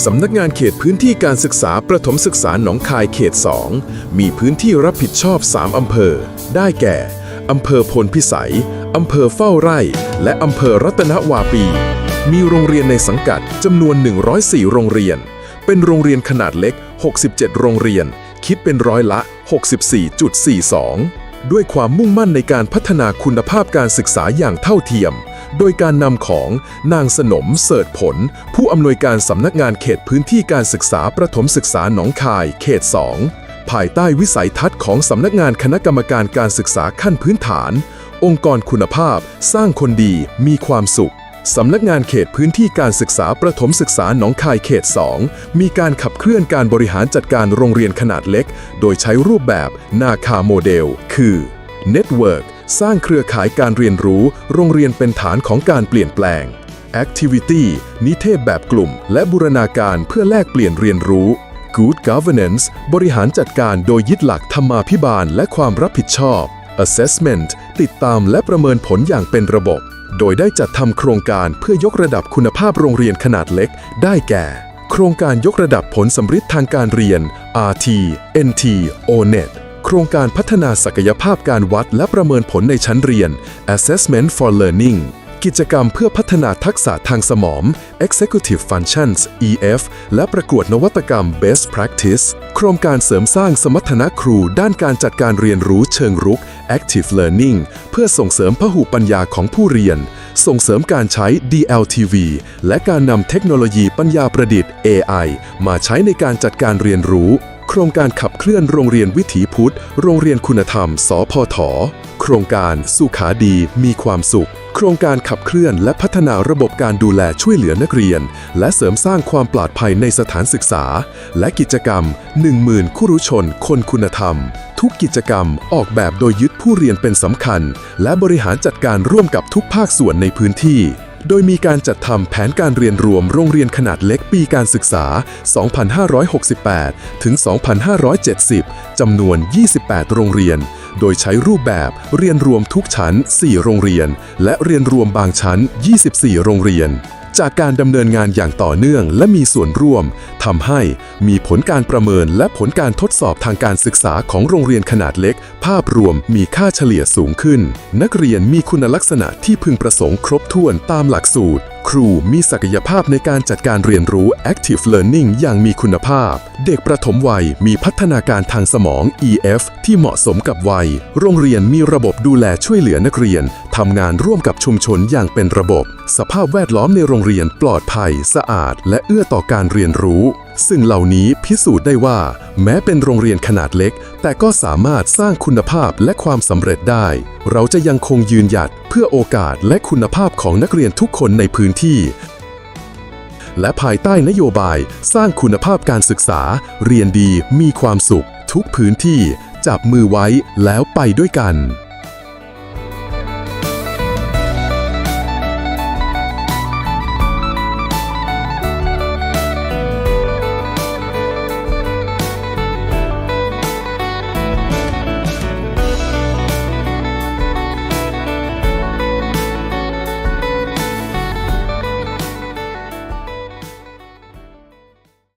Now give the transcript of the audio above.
สำนักงานเขตพื้นที่การศึกษาประถมศึกษาหนองคายเขต 2 มีพื้นที่รับผิดชอบ 3 อำเภอ ได้แก่ อำเภอพลพิสัย อำเภอเฝ้าไร่ และอำเภอรัตนวาปี มีโรงเรียนในสังกัดจำนวน 104 โรงเรียน เป็นโรงเรียนขนาดเล็ก 67 โรงเรียน คิดเป็นร้อยละ 64.42 ด้วยความมุ่งมั่นในการพัฒนาคุณภาพการศึกษาอย่างเท่าเทียม โดยการนำของนางสนมเสิร์ชผล ผู้อำนวยการสำนักงานเขตพื้นที่การศึกษาประถมศึกษาหนองคาย เขต 2 ภายใต้วิสัยทัศน์ของสำนักงานคณะกรรมการการศึกษาขั้นพื้นฐาน องค์กรคุณภาพ สร้างคนดี มีความสุขสำนักงานเขตพื้นที่การศึกษาประถมศึกษาหนองคายเขต 2 มีการขับเคลื่อนการบริหารจัดการโรงเรียนขนาดเล็ก โดยใช้รูปแบบนาคาโมเดล คือ Network สร้างเครือข่ายการเรียนรู้ โรงเรียนเป็นฐานของการเปลี่ยนแปลง Activity นิเทศแบบกลุ่ม และบูรณาการเพื่อแลกเปลี่ยนเรียนรู้ Good Governance บริหารจัดการโดยยึดหลักธรรมาภิบาลและความรับผิดชอบ Assessment ติดตามและประเมินผลอย่างเป็นระบบ โดยได้จัดทำโครงการเพื่อยกระดับคุณภาพโรงเรียนขนาดเล็ก ได้แก่ โครงการยกระดับผลสำฤทธิ์ทางการเรียน RT NT ONET ครงการพัฒนาศักยภาพการวัดและประเมินผลในชั้นเรียน Assessment for Learning กิจกรรมเพื่อพัฒนาทักษะทางสมอง Executive Functions EF และประกวดนวัตกรรม Best Practice โครงการเสริมสร้างสมรรถนะครูด้านการจัดการเรียนรู้เชิงรุก Active Learning เพื่อส่งเสริมพหุปัญญาของผู้เรียน ส่งเสริมการใช้ DLTV และการนำเทคโนโลยีปัญญาประดิษฐ์ AI มาใช้ในการจัดการเรียนรู้ โครงการขับเคลื่อนโรงเรียนวิถีพุทธ โรงเรียนคุณธรรม สพท โครงการสุขาดีมีความสุข โครงการขับเคลื่อนและพัฒนาระบบการดูแลช่วยเหลือนักเรียน และเสริมสร้างความปลอดภัยในสถานศึกษา และกิจกรรม 10,000คุรุชน คนคุณธรรม ทุกกิจกรรมออกแบบโดยยึดผู้เรียนเป็นสำคัญ และบริหารจัดการร่วมกับทุกภาคส่วนในพื้นที่ โดยมีการจัดทำแผนการเรียนรวมโรงเรียนขนาดเล็กปีการศึกษา 2568 ถึง 2570 จำนวน 28 โรงเรียน โดยใช้รูปแบบเรียนรวมทุกชั้น 4 โรงเรียน และเรียนรวมบางชั้น 24 โรงเรียน จากการดำเนินงานอย่างต่อเนื่องและมีส่วนร่วมทำให้มีผลการประเมินและผลการทดสอบทางการศึกษาของโรงเรียนขนาดเล็ก ภาพรวมมีค่าเฉลี่ยสูงขึ้น นักเรียนมีคุณลักษณะที่พึงประสงค์ครบถ้วนตามหลักสูตร ครูมีศักยภาพในการจัดการเรียนรู้ active learning อย่างมีคุณภาพ เด็กประถมวัยมีพัฒนาการทางสมอง EF ที่เหมาะสมกับวัย โรงเรียนมีระบบดูแลช่วยเหลือนักเรียน ทำงานร่วมกับชุมชนอย่างเป็นระบบ สภาพแวดล้อมในโรงเรียนปลอดภัย สะอาด และเอื้อต่อการเรียนรู้ ซึ่งเหล่านี้พิสูจน์ได้ว่า แม้เป็นโรงเรียนขนาดเล็ก แต่ก็สามารถสร้างคุณภาพและความสำเร็จได้ เราจะยังคงยืนหยัดเพื่อโอกาสและคุณภาพของนักเรียนทุกคนในพื้นที่ และภายใต้นโยบาย สร้างคุณภาพการศึกษา เรียนดีมีความสุข ทุกพื้นที่ จับมือไว้แล้วไปด้วยกัน